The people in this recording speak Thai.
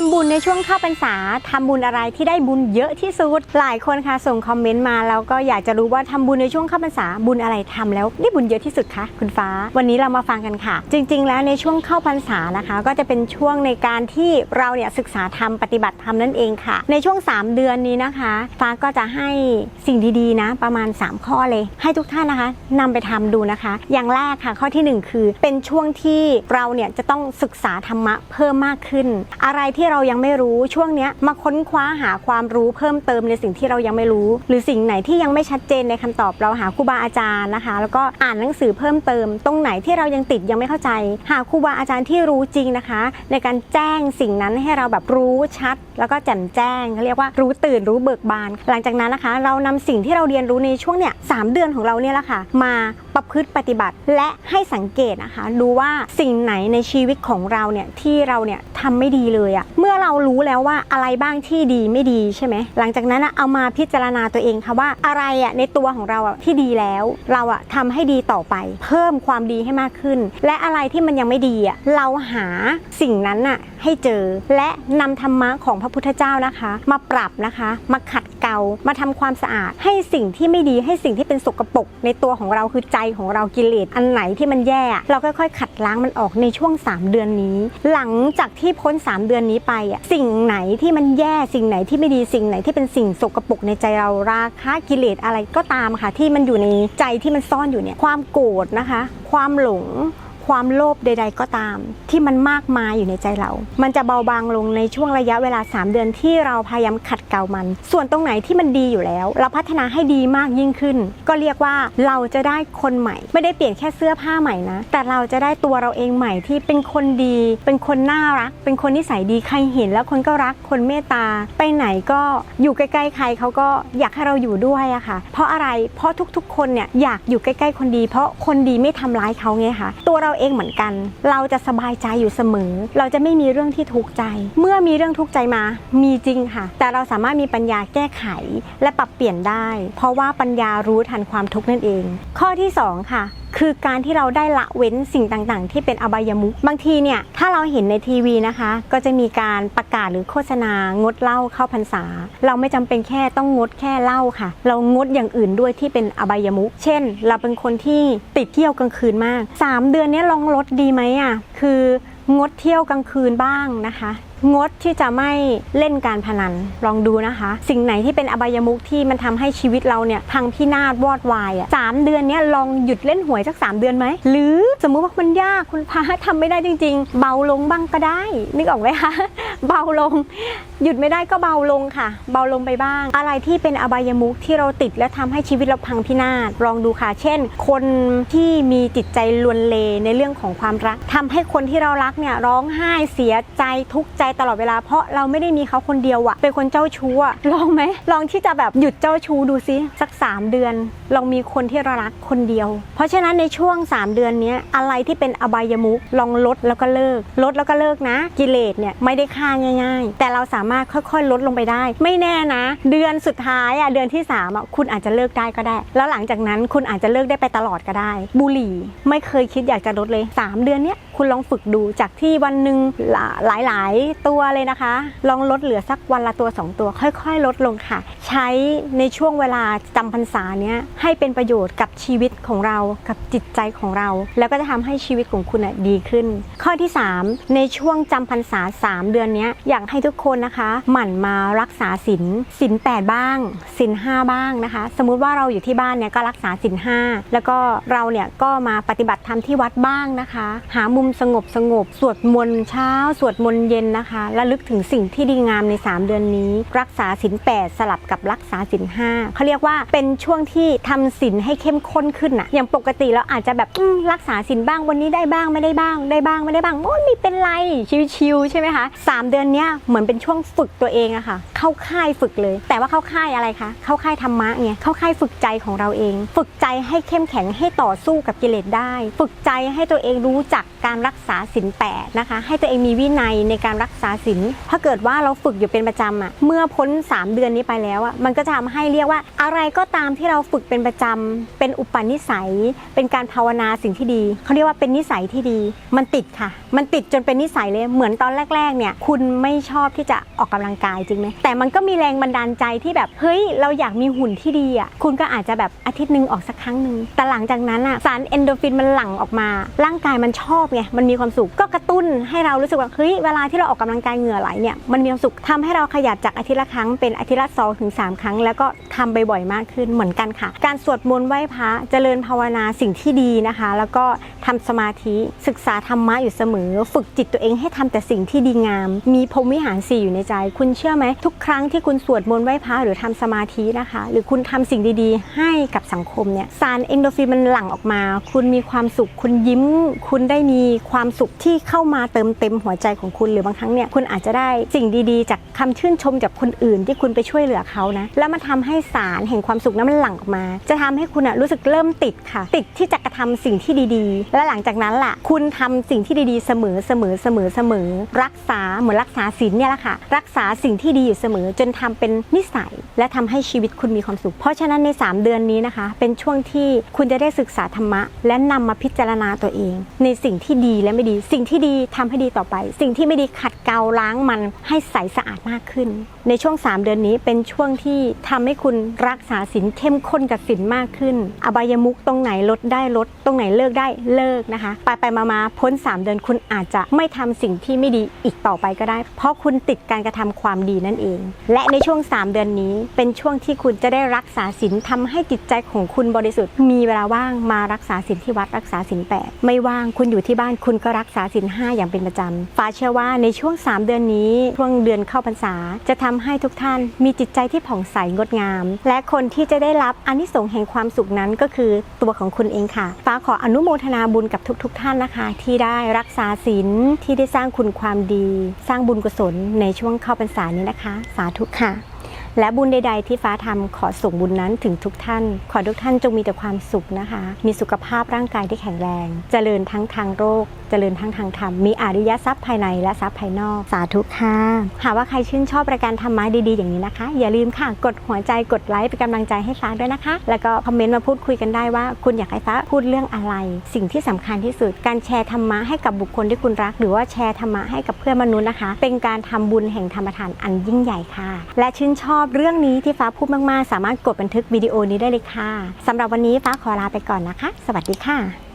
ทำบุญในช่วงเข้าพรรษาทำบุญอะไรที่ได้บุญเยอะที่สุด หลายคนค่ะส่งคอมเมนต์มาแล้วก็อยากจะรู้ว่าทำบุญในช่วงเข้าพรรษาบุญอะไรทำแล้วได้บุญเยอะที่สุดคะคุณฟ้า วันนี้เรามาฟังกันค่ะ จริง ๆ แล้วในช่วงเข้าพรรษานะคะ ก็จะเป็นช่วงในการที่เราเนี่ยศึกษาธรรมปฏิบัติธรรมนั่นเองค่ะ ในช่วง 3 เดือนนี้นะคะ ฟ้าก็จะให้สิ่งดีๆนะ ประมาณ 3 ข้อเลย ให้ทุกท่านนะคะนำไปทำดูนะคะ อย่างแรกค่ะ ข้อทีหนึ่1 คือเป็นช่วงที่เราเนี่ยจะต้องศึกษาธรรมะเพิ่มมากขึ้น อะไรที่เรายังไม่รู้ช่วงนี้มาค้นคว้าหาความรู้เพิ่มเติมในสิ่งที่เรายังไม่รู้ หรือสิ่งไหนที่ยังไม่ชัดเจนในคำตอบเราหาครูบาอาจารย์นะคะ แล้วก็อ่านหนังสือเพิ่มเติม ตรงไหนที่เรายังติดยังไม่เข้าใจ หาครูบาอาจารย์ที่รู้จริงนะคะ ในการแจ้งสิ่งนั้นให้เราแบบรู้ชัด แล้วก็แจ่มแจ้งเขาเรียกว่ารู้ตื่นรู้เบิกบาน หลังจากนั้นนะคะ เรานำสิ่งที่เราเรียนรู้ในช่วงเนี่ยสามเดือนของเราเนี่ยแหละค่ะมาประพฤติปฏิบัติและให้สังเกตนะคะ ดูว่าสิ่งไหนในชีวิตของเราเนี่ยที่เราเนี่ยทำไม่ดีเลยอะเมื่อเรารู้แล้วว่าอะไรบ้างที่ดีไม่ดีใช่ไหมหลังจากนั้นเอามาพิจารณาตัวเองค่ะว่าอะไรอะในตัวของเราอะที่ดีแล้ว เราอะทำให้ดีต่อไป เพิ่มความดีให้มากขึ้น และอะไรที่มันยังไม่ดีอะเราหาสิ่งนั้นอะให้เจอ และนำธรรมะของพระพุทธเจ้านะคะ มาปรับนะคะ มาขัด กลามาทำความสะอาด ให้สิ่งที่ไม่ดีให้สิ่งที่เป็นสกปรกในตัวของเราคือใจของเรากิเลสอันไหนที่มันแย่ เราค่อยๆ ขัดล้างมันออกในช่วง 3 เดือนนี้ หลังจากที่พ้น 3 เดือนนี้ไปอะสิ่งไหนที่มันแย่สิ่งไหนที่ไม่ดีสิ่งไหนที่เป็นสิ่งสกปรกในใจเราราคะกิเลสอะไรก็ตามค่ะที่มันอยู่ในใจที่มันซ่อนอยู่เนี่ยความโกรธนะคะ ความหลง ความโลภใด ๆ ก็ตาม ที่มันมากมายอยู่ในใจเรา มันจะเบาบางลงในช่วงระยะเวลา 3 เดือนที่เราพยายามขัดเกลามัน ส่วนตรงไหนที่มันดีอยู่แล้ว เราพัฒนาให้ดีมากยิ่งขึ้น ก็เรียกว่าเราจะได้คนใหม่ ไม่ได้เปลี่ยนแค่เสื้อผ้าใหม่นะ แต่เราจะได้ตัวเราเองใหม่ที่เป็นคนดี เป็นคนน่ารัก เป็นคนนิสัยดีใครเห็นแล้วคนก็รักคนเมตตา ไปไหนก็อยู่ใกล้ๆใครเขาก็อยากให้เราอยู่ด้วยอะค่ะ เพราะอะไรเพราะทุกๆ คนเนี่ยอยากอยู่ใกล้ๆคนดี เพราะคนดีไม่ทำร้ายเขาไงคะตัวเราเองเหมือนกัน เราจะสบายใจอยู่เสมอ เราจะไม่มีเรื่องที่ทุกข์ใจ เมื่อมีเรื่องทุกข์ใจมา มีจริงค่ะ แต่เราสามารถมีปัญญาแก้ไขและปรับเปลี่ยนได้ เพราะว่าปัญญารู้ทันความทุกข์นั่นเอง ข้อที่สองค่ะคือการที่เราได้ละเว้นสิ่งต่างๆ ที่เป็นอบายมุขบางทีเนี่ยถ้าเราเห็นในทีวีนะคะ ก็จะมีการประกาศหรือโฆษณางดเหล้าเข้าพรรษา เราไม่จำเป็นแค่ต้องงดแค่เหล้าค่ะ เรางดอย่างอื่นด้วยที่เป็นอบายมุขเช่น เราเป็นคนที่ติดเที่ยวกลางคืนมาก 3 เดือนนี้ลองลดดีไหมอะคืองดเที่ยวกลางคืนบ้างนะคะ งดที่จะไม่เล่นการพนันลองดูนะคะ สิ่งไหนที่เป็นอบายมุขที่มันทำให้ชีวิตเราเนี่ยพังพินาศวอดวายอะสามเดือนเนี้ยลองหยุดเล่นหวยสัก 3 เดือนไหม หรือสมมุติว่ามันยากคุณพาทำไม่ได้จริง ๆ เบาลงบ้างก็ได้ นึกออกไหมคะเบาลง หยุดไม่ได้ก็เบาลงค่ะ เบาลงไปบ้าง อะไรที่เป็นอบายมุขที่เราติดและทำให้ชีวิตเราพังพินาศลองดูค่ะ เช่น คนที่มีจิตใจลวนเลในเรื่องของความรักทำให้คนที่เรารักเนี่ยร้องไห้เสียใจทุกข์ใจตลอดเวลาเพราะเราไม่ได้มีเขาคนเดียวอะเป็นคนเจ้าชู้อะลองไหมลองที่จะแบบหยุดเจ้าชู้ดูซิสัก 3 เดือนลองมีคนที่เรารักคนเดียว เพราะฉะนั้นในช่วง 3 เดือนนี้อะไรที่เป็นอบายมุขลองลดแล้วก็เลิก ลดแล้วก็เลิกนะ กิเลสเนี่ยไม่ได้ฆ่าง่าย ๆ แต่เราสามารถค่อยๆ ลดลงไปได้ ไม่แน่นะ เดือนสุดท้ายอะเดือนที่3อะคุณอาจจะเลิกได้ก็ได้ แล้วหลังจากนั้นคุณอาจจะเลิกได้ไปตลอดก็ได้ บุหรี่ไม่เคยคิดอยากจะลดเลย 3 เดือนเนี้ย คุณลองฝึกดูจากที่วันหนึ่งหลาย ๆ ตัวเลยนะคะ ลองลดเหลือสักวันละตัว 2 ตัว ค่อย ๆ ลดลงค่ะ ใช้ในช่วงเวลาจำพรรษาเนี้ยให้เป็นประโยชน์กับชีวิตของเรากับจิตใจของเรา แล้วก็จะทำให้ชีวิตของคุณดีขึ้น ข้อที่ 3 ในช่วงจำพรรษา 3 เดือนนี้อยากให้ทุกคนนะคะ หมั่นมารักษาศีลศีลแปดบ้างศีลห้าบ้างนะคะ สมมุติว่าเราอยู่ที่บ้านเนี่ยก็รักษาศีลห้าแล้วก็เราเนี่ยก็มาปฏิบัติธรรมที่วัดบ้างนะคะ หามุมสงบสงบ สวดมนต์เช้า สวดมนต์เย็นนะคะระลึกถึงสิ่งที่ดีงามใน 3 เดือนนี้ รักษาศีลแปดสลับกับรักษาศีลห้าเขาเรียกว่าเป็นช่วงที่ทำศีลให้เข้มข้นขึ้นอะอย่างปกติเราอาจจะแบบรักษาศีลบ้างวันนี้ได้บ้างไม่ได้บ้าง ได้บ้างไม่ได้บ้างโอ้ยไม่เป็นไรชิวๆใช่ไหมคะสามเดือนนี้เหมือนเป็นช่วงฝึกตัวเองอะค่ะ เข้าค่ายฝึกเลย แต่ว่าเข้าค่ายอะไรคะเข้าค่ายธรรมะไงเข้าค่ายฝึกใจของเราเอง ฝึกใจให้เข้มแข็งให้ต่อสู้กับกิเลสได้ ฝึกใจให้ตัวเองรู้จักการรักษาศีลแปดนะคะ ให้ตัวเองมีวินัยในการรักษาศีลถ้าเกิดว่าเราฝึกอยู่เป็นประจำอะเมื่อพ้น 3 เดือนนี้ไปแล้วอะมันก็จะทำให้เรียกว่าอะไรก็ตามที่เราฝึกเป็นประจำเป็นอุปนิสัย เป็นการภาวนาสิ่งที่ดีเขาเรียกว่าเป็นนิสัยที่ดี มันติดค่ะ มันติดจนเป็นนิสัยเลยเหมือนตอนแรกๆเนี่ยคุณไม่ชอบที่จะออกกำลังกายจริงไหมแต่มันก็มีแรงบันดาลใจที่แบบเฮ้ยเราอยากมีหุ่นที่ดีอะคุณก็อาจจะแบบอาทิตย์หนึ่งออกสักครั้งหนึ่งแต่หลังจากนั้นอะสารเอนโดรฟินมันหลั่งออกมา ร่างกายมันชอบไงมันมีความสุขก็กระตุ้นให้เรารู้สึกว่าเฮ้ยเวลาที่เราออกกำลังกายเหงื่อไหลเนี่ยมันมีความสุขทำให้เราขยับจากอาทิตย์ละครั้งเป็นอาทิตย์ละสองถึงสามครั้ง แล้วก็ทำบ่อยๆมากขึ้นเหมือนกันค่ะ การสวดมนต์ไหว้พระเจริญภาวนาสิ่งที่ดีนะคะ แล้วก็ทำสมาธิศึกษาธรรมะอยู่เสมอ ฝึกจิตตัวเองให้ทำแต่สิ่งที่ดีงาม มีพรมวิหารสี่อยู่ในใจ คุณเชื่อไหมทุกครั้งที่คุณสวดมนต์ไหว้พระหรือทำสมาธินะคะ หรือคุณทำสิ่งดีๆ ให้กับสังคมเนี่ยสารเอนโดฟินมันหลั่งออกมา คุณมีความสุขคุณยิ้ม คุณได้มีความสุขที่เข้ามาเติมเต็มหัวใจของคุณหรือบางครั้งเนี่ยคุณอาจจะได้สิ่งดีๆ จากคำชื่นชมจากคนอื่นที่คุณไปช่วยเหลือเขานะแล้วมันทำให้สารแห่งความสุขนั้นมันหลั่งออกมา จะทำให้คุณอะรู้สึกเริ่มติดค่ะ ติดที่จะกระทำสิ่งที่ดีๆ และหลังจากนั้นล่ะ คุณทำสิ่งที่ดีๆเสมอเสมอเสมอเสมอ รักษาเหมือนรักษาศีลเนี่ยแหละค่ะ รักษาสิ่งที่ดีอยู่เสมอจนทำเป็นนิสัย และทำให้ชีวิตคุณมีความสุข เพราะฉะนั้นใน 3 เดือนนี้นะคะ เป็นช่วงที่คุณจะได้ศึกษาธรรมะ และนำมาพิจารณาตัวเอง ในสิ่งที่ดีและไม่ดี สิ่งที่ดีทำให้ดีต่อไป สิ่งที่ไม่ดีขัดเกลาล้างมันให้ใสสะอาดมากขึ้น ในช่วง 3 เดือนนี้เป็นช่วงที่ทำให้คุณรักษาศีลเข้มข้นกับศีลมากขึ้น อบายมุกตรงไหนลดได้ลด ตรงไหนเลิกได้เลิกนะคะ ไปไปมามาพ้น 3 เดือนคุณอาจจะไม่ทำสิ่งที่ไม่ดีอีกต่อไปก็ได้ เพราะคุณติดการกระทำความดีนั่นเอง และในช่วง 3 เดือนนี้ เป็นช่วงที่คุณจะได้รักษาศีลทำให้จิตใจของคุณบริสุทธิ์มีเวลาว่างมารักษาศีลที่วัดรักษาศีลแปดไม่ว่างคุณอยู่ที่บ้านคุณก็รักษาศีลห้าอย่างเป็นประจำฟ้าเชื่อว่าในช่วง 3 เดือนนี้ช่วงเดือนเข้าพรรษา จะทำให้ทุกท่านมีจิตใจที่ผ่องใสงดงาม และคนที่จะได้รับอนิสงส์แห่งความสุขนั้นก็คือตัวของคุณเองค่ะ ฟ้าขออนุโมทนาบุญกับทุกๆท่านนะคะ ที่ได้รักษาศีลที่ได้สร้างคุณความดี สร้างบุญกุศลในช่วงเข้าพรรษานี้นะคะ สาธุค่ะ และบุญใด ๆ ที่ฟ้าทำขอส่งบุญนั้นถึงทุกท่าน ขอทุกท่านจงมีแต่ความสุขนะคะ มีสุขภาพร่างกายที่แข็งแรง เจริญทั้งทางโรค เจริญทั้งทางธรรม มีอาริยทรัพย์ภายในและทรัพย์ภายนอก สาธุค่ะ หากว่าใครชื่นชอบรายการธรรมะดีๆอย่างนี้นะคะ อย่าลืมค่ะ กดหัวใจ กดไลค์เป็นกำลังใจให้ฟ้าด้วยนะคะ แล้วก็คอมเมนต์มาพูดคุยกันได้ว่า คุณอยากให้ฟ้าพูดเรื่องอะไร สิ่งที่สำคัญที่สุด การแชร์ธรรมะให้กับบุคคลที่คุณรัก หรือว่าแชร์ธรรมะให้กับเพื่อนมนุษย์นะคะ เป็นการทำบุญแห่งธรรมทานอันยิ่งใหญ่ค่ะ และชื่นชอบเรื่องนี้ที่ฟ้าพูดมาก ๆ สามารถกดบันทึกวิดีโอนี้ได้เลยค่ะสำหรับวันนี้ฟ้าขอลาไปก่อนนะคะ สวัสดีค่ะ